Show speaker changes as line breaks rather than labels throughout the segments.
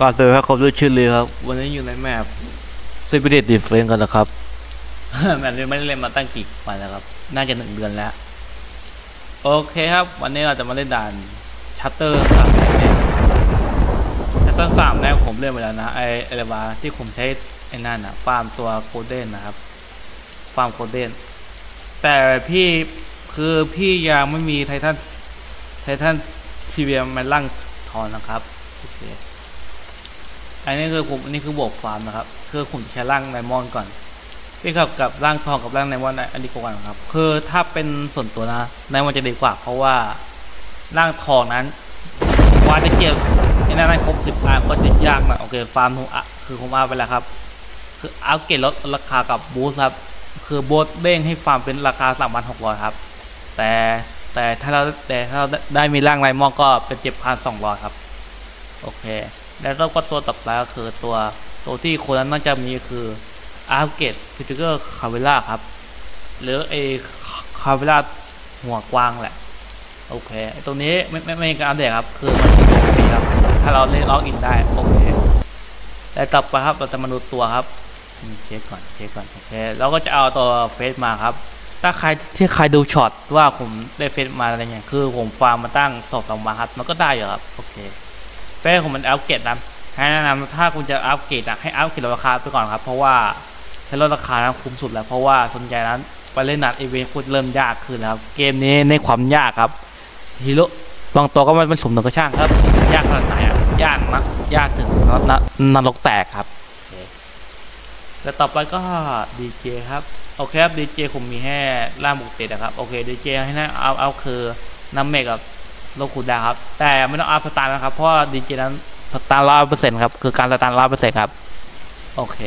ก่อนเสร็จครับด้วยชื่อเลยครับ วันนี้อยู่ในแมปซิบิเดตดิเฟนกันนะครับแมปนี้ไม่ได้เล่นมาตั้งกี่วันแล้วครับ น่าจะหนึ่งเดือนแล้ว โอเคครับ วันนี้เราจะมาเล่นด่านชัตเตอร์สามแนชัตเตอร์สามแนวผมเล่นไปแล้วนะไอเอเลวาที่ผมใช้ไอ้นั่นอะฟาร์มตัวโคเดนนะครับฟาร์มโคเดนแต่พี่คือพี่ยังไม่มีไททันไททันทีเวียมันล่งทอนนะครับโอเค อันนี้คือผมอันนี้คือบวกฟาร์มนะครับ คือผมจะใช้ร่างไดมอนก่อนพี่ครับกับร่างทองกับร่างไดมอนอันนี้ก่อนครับ คือถ้าเป็นส่วนตัวนะไดมอนจะดีกว่า เพราะว่าร่างทองนั้นว่าจะเก็บไอ้นั่นครบสิบอันก็จะยากน่อยโอเคฟาร์มผมอะคือผมเอาไปแล้วครับ คือเอาเกตลดราคากับบูสครับ คือโบสเด้งให้ฟาร์มเป็นราคาสามพันหกร้อยครับ แต่แต่ถ้าเราแต่ถ้าเราได้มีร่างไดมอนก็เป็นเจ็ดพันสองร้อยครับ โอเค แล้วก็ตัวต่อไปก็คือตัวตัวที่คนนั้นน่าจะมีคืออาร์เกตพิทิเกอร์คาเวล่าครับ หรือไอคาเวล่าหัวกว้างแหละ โอเคไอตัวนี้ไม่ไม่ไม่การอัปเดตครับ คือมันปกติครับ ถ้าเราเล่นล็อกอินได้โอเคแล้วต่อไปครับเราจะมาดูตัวครับเช็คก่อนเช็คก่อนโอเคเราก็จะเอาตัวเฟซมาครับ ถ้าใครที่ใครดูช็อตว่าผมได้เฟซมาอะไรเงี้ยคือผมฟาร์มมาตั้งสองสามวันครับ มันก็ได้อยู่ครับ โอเค เป้ของมันอัปเกรดนะให้แนะนำถ้าคุณจะอัปเกรดอะให้อัปเกรดราคาไปก่อนครับ เพราะว่าใช้ลดราคานะคุ้มสุดแล้ว เพราะว่าส่วนใหญ่นั้นไปเล่นหนัดอีเวนต์คุณเริ่มยากขึ้นแล้วเกมนี้ในความยากครับฮีโร่บางตัวก็ม่เป็นสมถึงกระช่างครับ ยากขนาดไหนอะยากมากยากถึงนนนรกแตกครับแล้วต่อไปก็ดีเจครับโอเคครับดีเจผมมีแค่ล่างบุกเตะนะครับโอเคดีเจให้นะเอาเอาคือน้ำเมกับ โลคูดาครับ แต่ไม่ต้องอัพสตาร์นะครับ เพราะดีเจนั้นสตาร์ร้อยเปอร์เซ็นต์ครับ คือการสตาร์ร้อยเปอร์เซ็นต์ครับ โอเค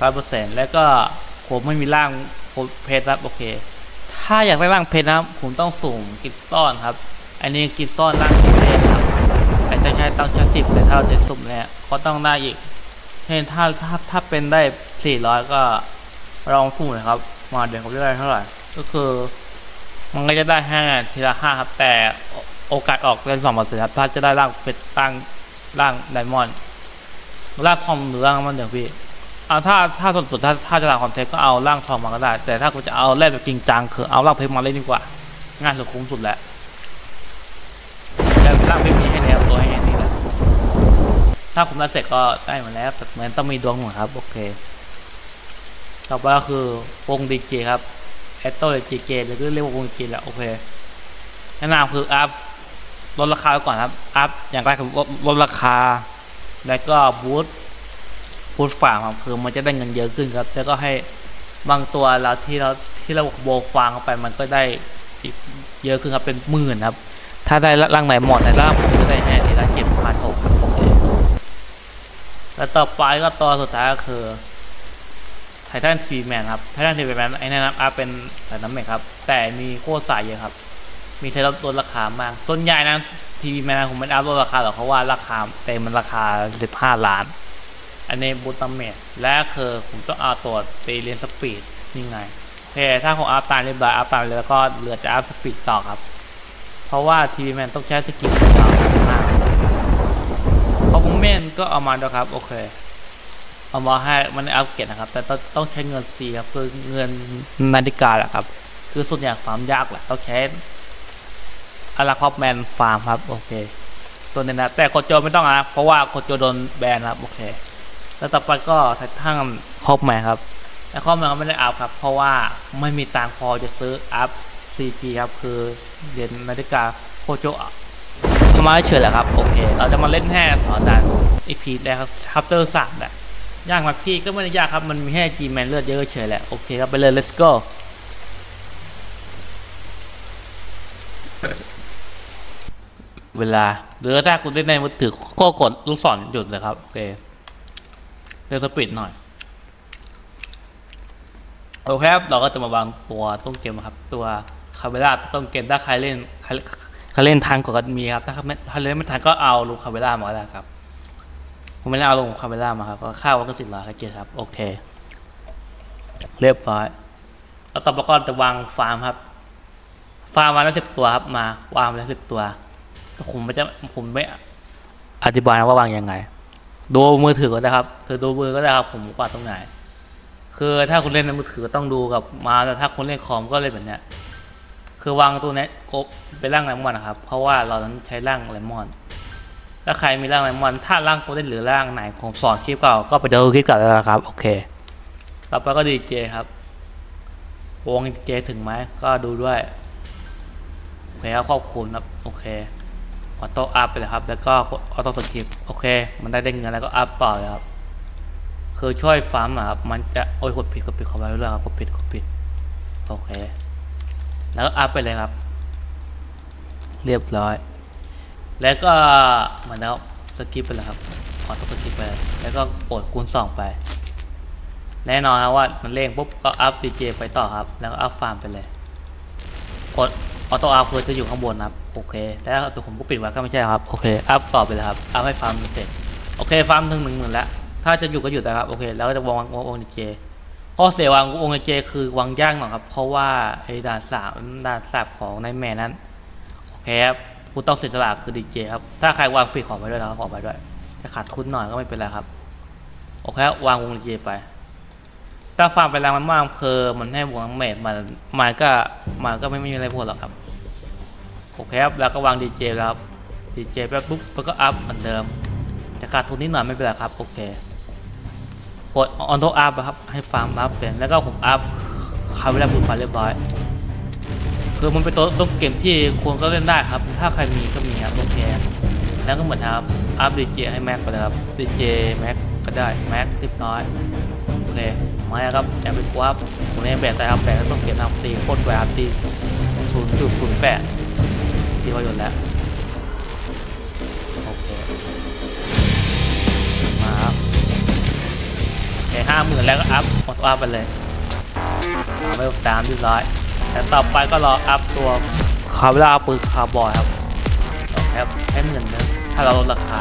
ร้อยเปอร์เซ็นต์แล้วก็ผมไม่มีร่างเพชรครับ โอเค ถ้าอยากได้ร่างเพชรนะครับ ผมต้องสุ่มกิฟต์ซอนครับ อันนี้กิฟต์ซอนร่างเพชรครับแต่จะใช้ต้องใช้สิบแต่ถ้าเราจะสุ่มเนี่ยก็ต้องได้อีกเช่นถ้าถ้าถ้าเป็นได้สี่ร้อยก็ลองสุ่มเลยครับ มาเดี๋ยวผมจะได้เท่าไหร่ ก็คือ มันก็จะได้แค่ทีละห้าครับ แต่โอกาสออกเป็นสองเปอร์เซ็นต์ครับถ้าจะได้ร่างเป็นตั้งร่างไดมอนด์ร่างทองหรือร่างมันเดี๋ยวพี่เอาถ้าถ้าส่วนตัวถ้าถ้าจะทำคอนเทนต์ก็เอาร่างทองมาก็ได้ แต่ถ้าคุณจะเอาแรกแบบจริงจังคือเอาร่างเพชรมาเล่นดีกว่าง่ายสุดคุ้มสุดแหละแต่ร่างเพชรมีให้แล้วตัวให้แค่นี้แหละถ้าผมได้เสร็จก็ได้มาแล้วแต่เหมือนต้องมีดวงหน่อยครับโอเค ต่อไปก็คือวงดีเจครับ อตโต้จีเจหรือเรียกว่าวงจีแหละโอเคแนะนำคืออัพลดราคาไว้ก่อนครับ อัพอย่างแรกคือลดราคา แล้วก็บูทบูทฝ่าครับคือมันจะได้เงินเยอะขึ้นครับ แล้วก็ให้บางตัวเราที่เราที่เราโบฟางเข้าไปมันก็ได้อีกเยอะขึ้นครับเป็นหมื่นครับ ถ้าได้ร่างไหนหมดในร่างผมก็ได้แค่ทีละเจ็ดพันหกโอเคแล้วต่อไปก็ตัวสุดท้ายก็คือ ไททันทีแมนครับไททันทีแมนไอ้นั่นนะครับเป็นสายน้ำเมฆครับ แต่มีโคตรสายเยอะครับ มีใช้ลดราคามาก ส่วนใหญ่นะทีวีแมนผมไม่ได้อัพลดราคาหรอกเพราะว่าราคาเต็มมันราคา 15 ล้าน อันนี้บูตเมทและคือผมต้องเอาตัวไปเรียนสปีดยังไงโอเคถ้าผมอัพตามเรียบร้อยอัพตามเลยแล้วก็เหลือจะอัพสปีดต่อครับ เพราะว่าทีวีแมนต้องใช้สกิลต่อมากพอผมเมนก็เอามาด้วยครับ โอเค เอามาให้มันอัปเกรดนะครับ แต่ต้องใช้เงินซีครับคือเงินนาฬิกาแหละครับ คือส่วนใหญ่ฟาร์มยากแหละต้องใช้อาราคอปแมนฟาร์มครับ โอเคตัวนี้นะแต่โคโจไม่ต้องนะเพราะว่าโคโจโดนแบนครับ โอเค แล้วต่อไปก็ไททันคอปแมนครับแต่คอปแมนก็ไม่ได้อัพครับ เพราะว่าไม่มีตังค์พอจะซื้ออัพซีพีครับคือเหรียญนาฬิกาโคโจเอามาเฉยแหละครับ โอเค เราจะมาเล่นแค่สอนด่านอีพีแรกครับชัปเตอร์สามแหละ ยากไหมพี่ก็ไม่ได้ยากครับ มันมีแค่ G man เลือดเยอะเฉยแหละ โอเคครับ ไปเลย let's go เวลาหรือถ้าคุณเล่นในมือถือก็กดลูกศรหยุดเลยครับ โอเคเล่นสปีดหน่อย โอเคครับ เราก็จะมาวางตัวต้นเกมครับ ตัวคาเวล่าต้นเกมถ้าใครเล่นใครเล่นทันก็มีครับ ถ้าไม่ถ้าเล่นไม่ทันก็เอาลูคาเวล่ามาได้ครับ ผมไม่ได้เอาลงคาเมล่ามาครับก็ค่าวัก็ติดร้อยครับเกียร์ครับ โอเค เรียบร้อยแล้วต่อไปก็จะวางฟาร์มครับ ฟาร์มมาแล้วสิบตัวครับ มาวางมาแล้วสิบตัวแต่ผมไม่จะผมไม่อธิบายนะว่าวางยังไง ดูมือถือก็ได้ครับเธอดูมือก็ได้ครับ ผมวาตรงไหน คือถ้าคุณเล่นในมือถือก็ต้องดูกับมาแต่ถ้าคุณเล่นคอมก็เล่นแบบเนี้ยคือวางตัวนี้กบเป็นร่างไลมอนนะครับ เพราะว่าเรานั้นใช้ร่างไลมอน ถ้าใครมีร่างไลมอน ถ้าร่างโกลเด้นหรือร่างไหนของสอนคลิปเก่าก็ไปดูคลิปเก่าได้แล้วครับ โอเคต่อไปก็ดีเจครับ วงดีเจถึงไหมก็ดูด้วย โอเคครับขอบคุณครับ โอเคออโต้อัพไปเลยครับ แล้วก็ออโต้สกิปโอเค มันได้ได้เงินแล้วก็อัพต่อเลยครับ คือช่วยฟาร์มอะครับ มันจะ โอ้ยกดผิดกดผิดขอไปด้วยครับกดผิดกดผิด โอเค แล้วก็อัพไปเลยครับ เรียบร้อย แล้วก็เหมือนแล้วสกิปไปเลยครับออโต้สกิปไปเลยแล้วก็กดคูณสองไป แน่นอนครับว่ามันเร่งปุ๊บก็อัพดีเจไปต่อครับ แล้วก็อัพฟาร์มไปเลยกดออโต้อัพคือจะอยู่ข้างบนครับโอเคแต่ถ้าตัวผมก็ปิดไว้ก็ไม่ใช่ครับโอเคอัพต่อไปเลยครับอัพให้ฟาร์มเสร็จโอเคฟาร์มถึงหนึ่งหมื่นแล้วถ้าจะอยู่ก็อยู่แต่ครับโอเคแล้วก็จะวางวางวงดีเจข้อเสียวางวงดีเจคือวางยากหน่อยครับเพราะว่าไอ้ด่านสามด่านสับของในแม่นั้นโอเคครับ ผู้ต้องเสียสละคือดีเจครับ ถ้าใครวางผิดขอไปด้วยนะครับขอไปด้วยจะขาดทุนหน่อยก็ไม่เป็นไรครับ โอเคครับวางวงดีเจไป ถ้าฟาร์มไปแล้วมันมากคือมันให้วงเมดมันมันก็มันก็ไม่มีอะไรพูดหรอกครับ โอเคครับ แล้วก็วางดีเจแล้วครับดีเจไปปุ๊บแล้วก็อัพเหมือนเดิม จะขาดทุนนิดหน่อยไม่เป็นไรครับ โอเคกดออนโตอัพครับ ให้ฟาร์มอัพเป็น แล้วก็ผมอัพคาเวลาบูฟาเรียบร้อย คือมันเป็นตัวตัวเกมที่ควรก็เล่นได้ครับ ถ้าใครมีก็มีครับโอเคแล้วก็เหมือนครับอัพดีเจให้แม็กไปเลยครับดีเจแม็กก็ได้แม็กทิปน้อยโอเคมาครับแอมเป็นกราฟผมเล่นแบตแต่ครับแบกต้องเก็บนะครับตีโคตรแบตตีศูนย์จุดศูนย์แปดตีพอหยุดแล้วโอเคมาครับโอเคห้าหมื่นแล้วก็อัพหมดอัพไปเลยมาไปตามเรียบร้อย แต่ต่อไปก็รออัพตัวคาร์บอนปืนคาร์บอยครับโอเคครับให้หมื่นนึงถ้าเราลดราคา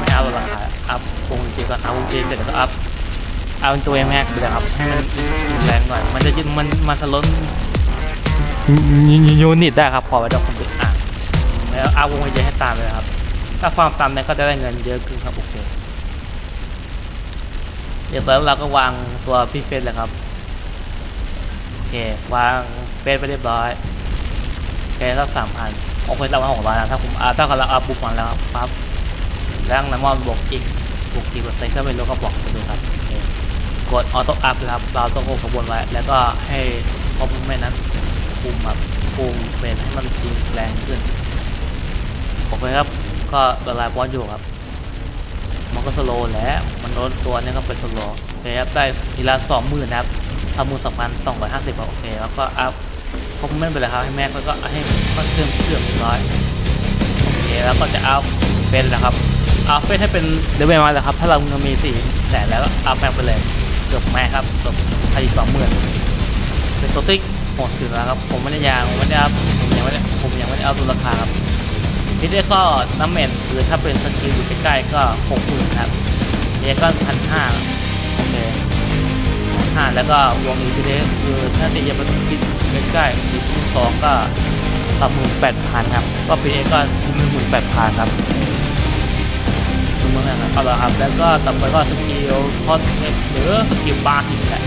ไม่อัพลดราคาอัพวงจีก่อนเอาวงจีเสร็จแล้วก็อัพเอาตัวแม็กไปเลยครับให้มันแรงหน่อยมันจะยึดมันมันสล้นยูนิตได้ครับพอไว้ดอกคนดูอะแล้วเอาวงไปเยอะให้ตามเลยครับ ถ้าความตามเนี่ยก็จะได้เงินเยอะขึ้นครับโอเคเดี๋ยวตอนเราก็วางตัวพี่เฟสเลยครับ วางเฟสไปเรียบร้อยโอเคสักสามพันโอเคเราวางหกร้อยนะถ้าผมอ่าถ้าเราเอาปุ๊บมาแล้วครับปั๊บแล้วน้ำมันบวกอีกบวกกี่เปอร์เซ็นต์ก็ไม่รู้ก็บอกมาดูครับเคกดออโต้อัพครับเราต้องโค้งขบวนไว้แล้วก็ให้คอมเมนต์นั้นคุมครับคุมเป็นให้มันยิงแรงขึ้นโอเคครับก็ละลายบอลอยู่ครับ มันก็สโลว์แล้วมันโดนตัวนี้ก็เป็นสโลว์โอเคครับได้ทีละสองหมื่นครับ ทำมือสองพันสองร้อยห้าสิบโอเค แล้วก็อัพคอมเมนต์ไปเลยครับให้แม็กแล้วก็ให้ก็เชื่อมเชื่อมเรียบร้อยโอเคแล้วก็จะอัพเป็นนะครับอัพเป็นให้เป็นเดเวลมาเลยครับ ถ้าเราเงินมีสี่แสนแล้วก็อัพแม็กไปเลยเกือบแม่ครับเกือบพันสองหมื่นเป็นตัวติ๊กหมดถึงแล้วครับ ผมไม่ได้ยางไม่ได้อัพผมยังไม่ได้ผมยังไม่ได้เอาตัวราคาครับพีเดก็น้ำเมนคือถ้าเป็นสกิลอยู่ใกล้ๆก็หกหมื่นครับเอก็พันห้าโอเค ห้าแล้วก็วงอีพีเดคือถ้าตีจะเป็นสกิลใกล้ๆหรือคูณสองก็สามหมื่นแปดพันครับก็พีเดก็หนึ่งหมื่นแปดพันครับคุณมึงนะครับเอาละครับแล้วก็ต่อไปก็สกิลคอสเอ็กหรือสกิลบาร์หินแหละ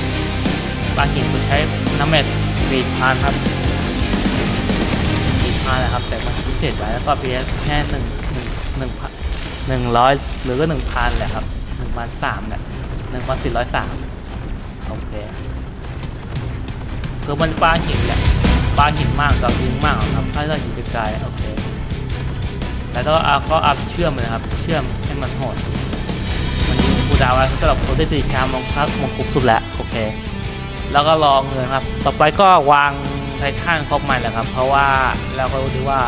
บาร์หินคือใช้น้ำเมนสี่พันครับสี่พันนะครับแต่มันพิเศษไว้แล้วก็เพียงแค่หนึ่งหนึ่งหนึ่งพันหนึ่งร้อยหรือก็หนึ่งพันแหละครับหนึ่งพันสามเนี่ยหนึ่งพันสี่ร้อยสาม โอเคคือมันปลาหินแหละปลาหินมากกับยิงมากครับถ้าเราอยู่ไกลๆโอเคแล้วก็เอาก็อัพเชื่อมเลยนะครับ เชื่อมให้มันโหดมันยิงคูดาวน์ไว้สำหรับคนที่ตีชามองครับมองคุกสุดแล้วโอเค แล้วก็ลองเงินครับ ต่อไปก็วางไททันครบใหม่แหละครับ เพราะว่าเราก็รู้ดีว่า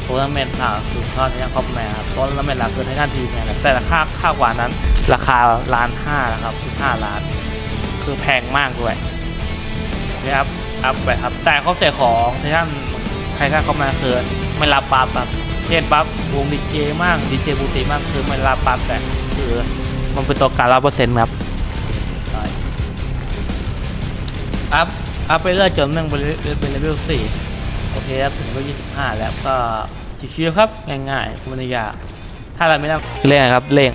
โทรนเมนต์ข่าวคือข้อนี้ครบใหม่ครับโทรนเมนต์หลักคือไททันทีเนี่ยแหละแต่ราคาค่ากว่านั้น ราคาล้านห้านะครับสิบห้าล้าน คือแพงมากด้วยนะครับอัพไปครับ แต่ข้อเสียของไททันไททันครบใหม่คือไม่รับปั๊บแบบเช่นปั๊บวงดีเจมากดีเจบูติมากคือไม่รับปั๊บแต่คือมันเป็นตัวการร้อยเปอร์เซ็นต์ครับอัพอัพไปเรื่อยจนแม่งเป็นเลเวลสี่โอเคครับถึงเลเวลยี่สิบห้าแล้วก็ชิวๆครับง่ายๆไม่ได้ยาถ้าเราไม่ได้เร่งครับเร่ง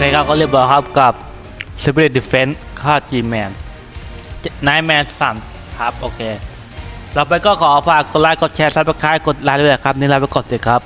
ในเคครับก็เรียบร้อยครับกับ Spirit Defense ค่า G-Man นายแมนสั่นครับ โอเคเราไปก็ขอฝากกดไลค์ กดแชร์ซับสไครต์กดไลค์ด้วยนะครับ นี่ไลค์ไปกดเลยครับ